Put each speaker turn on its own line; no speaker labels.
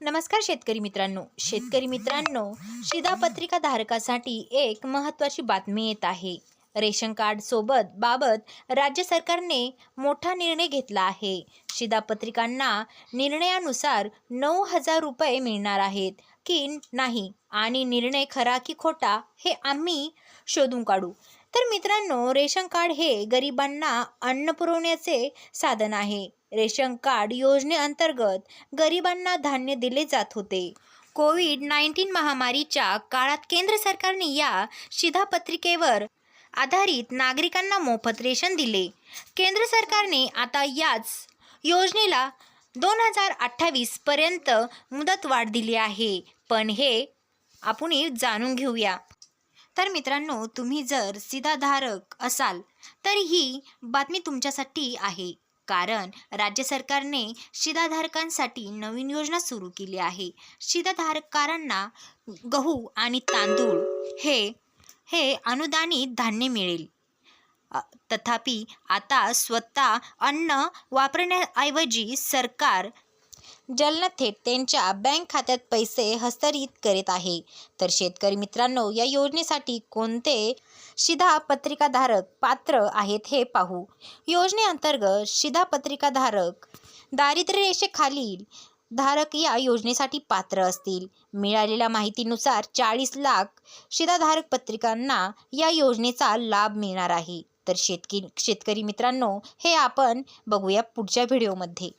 नमस्कार शेतकरी मित्रांनो. शेतकरी मित्रांनो शिधापत्रिका धारकासाठी एक महत्त्वाची बातमी येत आहे. रेशन कार्ड सोबत बाबत राज्य सरकारने मोठा निर्णय घेतला आहे. शिधापत्रिकांना निर्णयानुसार नऊ हजार रुपये मिळणार आहेत. की नाही आणि निर्णय खरा की खोटा हे आम्ही शोधून काढू. तर मित्रांनो रेशन कार्ड हे गरिबांना अन्न पुरवण्याचे साधन आहे. रेशन कार्ड योजनेअंतर्गत गरिबांना धान्य दिले जात होते. कोविड नाईन्टीन महामारीच्या काळात केंद्र सरकारने या शिधापत्रिकेवर आधारित नागरिकांना मोफत रेशन दिले. केंद्र सरकारने आता याच योजनेला दोन हजार अठ्ठावीस पर्यंत मुदतवाढ दिली आहे. पण हे आपण जाणून घेऊया. तर मित्रांनो तुम्ही जर सिधाधारक असाल तर ही बातमी तुमच्यासाठी आहे. कारण राज्य सरकारने शिधाधारकांसाठी नवीन योजना सुरू केली आहे. शिधाधारकांना गहू आणि तांदूळ हे हे अनुदानित धान्य मिळेल. तथापि आता स्वतः अन्न वापरण्याऐवजी सरकार जलन थेट त्यांच्या बँक खात्यात पैसे हस्तांतरित करीत आहे. तर शेतकरी मित्रांनो या योजनेसाठी कोणते शिधापत्रिकाधारक पात्र आहेत हे पाहू. योजनेअंतर्गत शिधापत्रिकाधारक दारिद्र्य रेषेखालील धारक या योजनेसाठी पात्र असतील. मिळालेल्या माहितीनुसार चाळीस लाख शिधाधारक पत्रिकांना या योजनेचा लाभ मिळणार आहे. तर शेतकी शेतकरी मित्रांनो हे आपण बघूया पुढच्या व्हिडिओमध्ये.